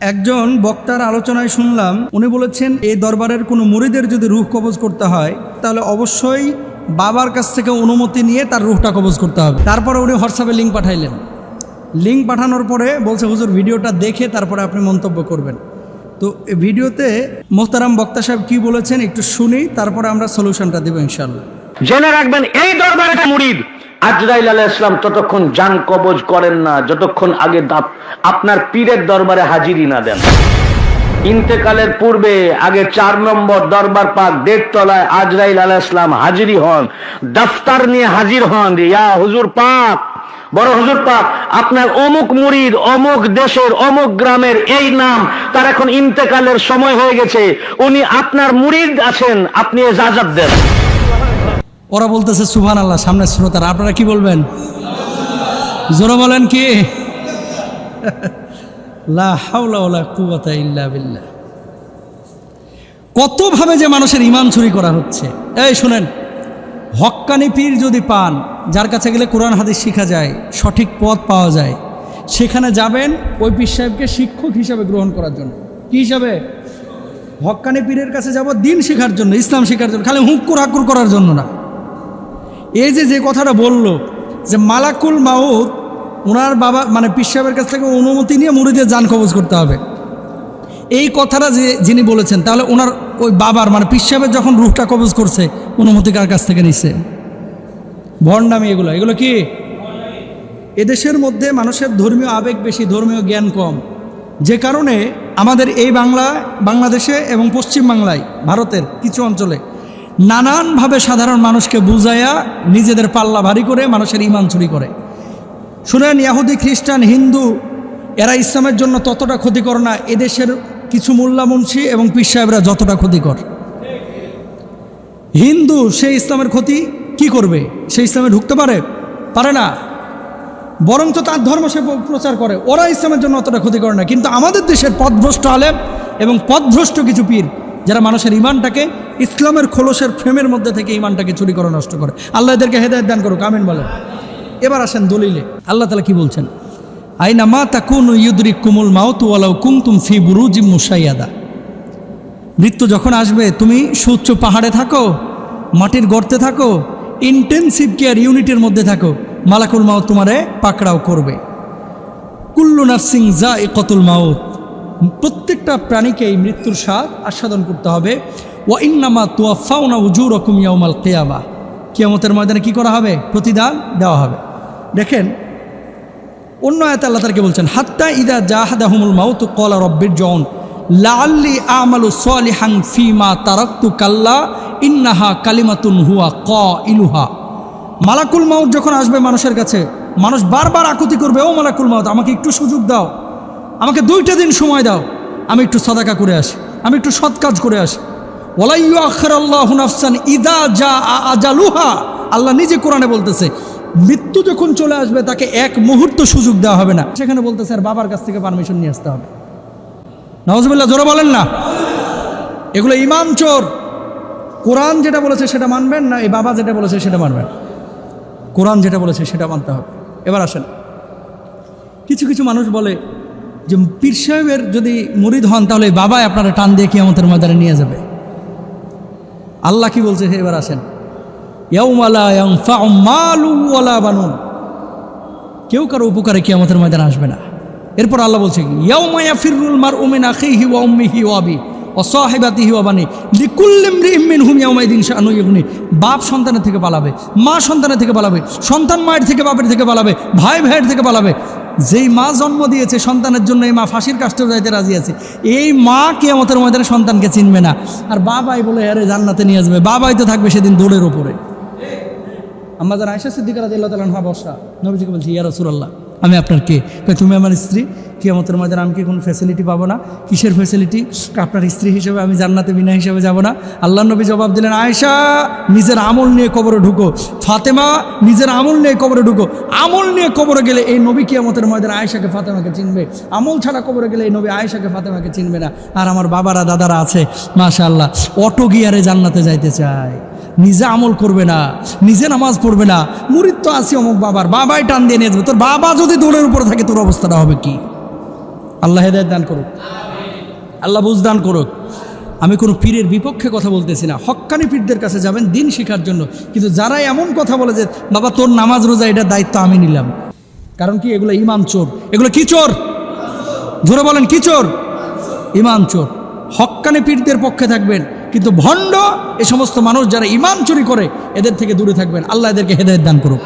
একজন বক্তার আলোচনায় শুনলাম, উনি বলেছেন, এই দরবারের কোনো মুরিদের যদি রুহ কবজ করতে হয়, তাহলে অবশ্যই বাবার কাছ থেকে অনুমতি নিয়ে তার রুহটা কবজ করতে হবে। তারপরে উনি হোয়াটসঅ্যাপে লিঙ্ক পাঠাইলেন। লিঙ্ক পাঠানোর পরে বলছে, হুজুর, ভিডিওটা দেখে তারপরে আপনি মন্তব্য করবেন। তো ভিডিওতে মোহতারাম বক্তা সাহেব কি বলেছেন একটু শুনি, তারপরে আমরা সলিউশনটা দেবো ইনশাল্লাহ জেনে রাখবেন, এই দরবারে মুরিদ আজরাইল আলাহ ইসলাম ততক্ষণ যান কবজ করেন না, যতক্ষণ আগে আপনার পীরের দরবারে হাজিরি না দেন। ইন্তেকালের পূর্বে আগে চার নম্বর দরবার পাক দেড়তলায় আজরাইল আলাহ ইসলাম হাজিরি হন, দফতার নিয়ে হাজির হন ইয়া হুজুর পাক, বড় হুজুর পাক, আপনার অমুক মুরিদ, অমুক দেশের, অমুক গ্রামের এই নাম, তার এখন ইন্তেকালের সময় হয়ে গেছে, উনি আপনার মুরিদ আছেন, আপনি এজাজত দেন। ওরা বলতেছে সুভান আল্লাহ সামনে শ্রোতারা, আপনারা কি বলবেন? জোরে বলেন কি? বিল্লাহ। কতভাবে যে মানুষের ইমান চুরি করা হচ্ছে। এই শুনেন, হক্কানি পীর যদি পান, যার কাছে গেলে কোরআন হাদিস শেখা যায়, সঠিক পথ পাওয়া যায়, সেখানে যাবেন ওই পীর সাহেবকে শিক্ষক হিসাবে গ্রহণ করার জন্য। কি হিসাবে? হক্কানি পীরের কাছে যাব দিন শেখার জন্য, ইসলাম শেখার জন্য, খালি হুক্কুর হাক্কুর করার জন্য না। এই যে যে কথাটা বলল যে মালাকুল মাউদ ওনার বাবা মানে পীর সাহেবের কাছ থেকে অনুমতি নিয়ে মুড়িদের যান কবজ করতে হবে। এই কথাটা যে, যিনি বলেছেন, তাহলে ওনার ওই বাবার মানে পীর সাহেবের যখন রুহটা কবজ করছে, অনুমতি কার কাছ থেকে নিচ্ছে ভণ্ডামি এগুলো। এগুলো কি? এদেশের মধ্যে মানুষের ধর্মীয় আবেগ বেশি, ধর্মীয় জ্ঞান কম। যে কারণে আমাদের এই বাংলা, বাংলাদেশে এবং পশ্চিম বাংলায়, ভারতের কিছু অঞ্চলে নানানভাবে সাধারণ মানুষকে বুঝাইয়া নিজেদের পাল্লা ভারী করে মানুষের ইমান চুরি করে। শুনেন, ইয়াহুদি, খ্রিস্টান, হিন্দু, এরা ইসলামের জন্য ততটা ক্ষতিকর না, এদেশের কিছু মোল্লা মুন্সি এবং পীর সাহেবরা যতটা ক্ষতিকর। হিন্দু, সে ইসলামের ক্ষতি কি করবে? সে ইসলামে ঢুকতে পারে? পারে না। বরঞ্চ তার ধর্ম সে প্রচার করে। ওরা ইসলামের জন্য অতটা ক্ষতি করে না, কিন্তু আমাদের দেশের পথভ্রষ্ট আলেম এবং পথভ্রষ্ট কিছু পীর যারা মানুষের ইমানটাকে ইসলামের খোলসের ফ্রেমের মধ্যে থেকে ইমানটাকে চুরি করে, নষ্ট করে। আল্লাহ এদেরকে হেদায়ত দান করুক, আমিন বলেন। এবার আসেন দলিলে। আল্লাহ তালা কি বলছেন? আইনা মা তাকুন ইউদ্রিক কুমুল মাউতু ওয়ালাউ কুমতুম ফি বুরুজিম মুসাইয়াদা মৃত্যু যখন আসবে, তুমি সুউচ্চ পাহাড়ে থাকো, মাটির গর্তে থাকো, ইন্টেনসিভ কেয়ার ইউনিটের মধ্যে থাকো, মালাকুল মাউত তোমারে পাকড়াও করবে। কুল্লু নার্সিং যা এ কতুল মাউত। প্রত্যেকটা প্রাণীকে এই মৃত্যুর স্বাদ আস্বাদন করতে হবে। ও ইন্নামা তুয়াফাউনা উজুর রকম ইয়াউমাল কেয়াবা কিয়ামতের ময়দানে কি করা হবে? প্রতিদান দেওয়া হবে। দেখেন, অন্য আয়াতে আল্লাহ তারকে বলছেন, হাত্তা ইদা জাহাদাহুমুল মাউত কলা রব্বির জন লাল্লি আমালু সালিহান ফিমা তারাক্তু কাল্লা ইন্নাহা কালিমাতুন হুয়া ক ইলুহা মালাকুল মাউত যখন আসবে মানুষের কাছে, মানুষ বারবার আকুতি করবে, ও মালাকুল মাউত, আমাকে একটু সুযোগ দাও। আমাকে দুইটা দিন সময় দাও। আমি একটু সদাকা করে আসি। আমি একটু সৎ কাজ করে আসি। ওলাইয়ু আখর আল্লাহ নাফসান ইদা যা আজালুহা। আল্লাহ নিজে কোরআনে বলতেছে, মৃত্যু যখন চলে আসবে তাকে এক মুহূর্ত সুযোগ দেওয়া হবে না। সেখানে বলতেছে, আর বাবার কাছ থেকে পারমিশন নিয়ে আসতে হবে। নওয়াজবিল্লাহ জোরে বলেন না। এগুলো ইমাম চোর। কোরআন যেটা বলেছে সেটা মানবেন না, এই বাবা যেটা বলেছে সেটা মানবেন। কোরআন যেটা বলেছে সেটা মানতে হবে। এবার আসেন। কিছু কিছু মানুষ বলে যে পীর সাহেবের যদি মুরিদ হন, তাহলে বাবাই আপনারা টান দিয়ে কিয়ামতের ময়দানে নিয়ে যাবে। আল্লাহ কি বলছে? এবার আসেন। কেউ কারও উপকারে কিয়ামতের ময়দানে আসবে না। এরপর আল্লাহ বলছে মিন আখিহি ওয়া ওয়া ইগনি বাপ সন্তানের থেকে পালাবে, মা সন্তানের থেকে পালাবে, সন্তান মায়ের থেকে, বাপের থেকে পালাবে ভাই ভাইয়ের থেকে পালাবে। যেই মা জন্ম দিয়েছে সন্তানের জন্য এই মা ফাঁসির কাষ্ট যাইতে রাজি আছে। এই মা কেয়ামতের ময়দানে সন্তানকে চিনবে না। আর বাবাই বলে, আরে, জান্নাতে নিয়ে আসবে। বাবাই তো থাকবে সেদিন দৌড়ের ওপরে আমাদের আয়সা সিদ্দিকার আল্লাহ তালা হা বসা নবীজিকে বলছি, ইয়া রসুল্লাহ আমি আপনার কে তুমি আমার স্ত্রী? কি আমাদের মধ্যে আমি কি কোনো ফ্যাসিলিটি পাবো না? কিসের ফ্যাসিলিটি আপনার স্ত্রী হিসেবে আমি জান্নাতে বিনা হিসেবে যাব না। আল্লাহ নবী জবাব দিলেন, আয়েশা, নিজের আমল নিয়ে কবরে ঢুকো। ফাতেমা, নিজের আমল নিয়ে কবরে ঢুকো। আমল নিয়ে কবরে গেলে এই নবী কিয়ামতের ময়দানে আয়েশাকে, ফাতেমাকে চিনবে। আমল ছাড়া কবরে গেলে এই নবী আয়েশাকে, ফাতেমাকে চিনবে না। আর আমার বাবারা, দাদারা আছে মাশা আল্লাহ অটো গিয়ারে জান্নাতে যাইতে চায়। নিজে আমল করবে না, নিজে নামাজ পড়বে না। মুরিদ তো আছে অমুক বাবার, বাবাই টান দিয়ে নিয়ে যাবে। তোর বাবা যদি দৌড়ের উপরে থাকে, তোর অবস্থাটা হবে কি? আল্লাহ হেদায়ত দান করুক। আল্লাহ বুঝ দান করুক। আমি কোনো পীরের বিপক্ষে কথা বলতেছি না। হক্কানি পীরদের কাছে যাবেন দিন শেখার জন্য। কিন্তু যারা এমন কথা বলে যে, বাবা, তোর নামাজ রোজা এটার দায়িত্ব আমি নিলাম। কারণ কি? এগুলো ইমাম চোর। এগুলো কি চোর? জোরে বলেন, কি চোর? ইমাম চোর। হক্কানি পীরদের পক্ষে থাকবেন। কিন্তু ভণ্ড এ সমস্ত মানুষ যারা ইমান চুরি করে, এদের থেকে দূরে থাকবেন। আল্লাহ এদেরকে হেদায়ত দান করুক।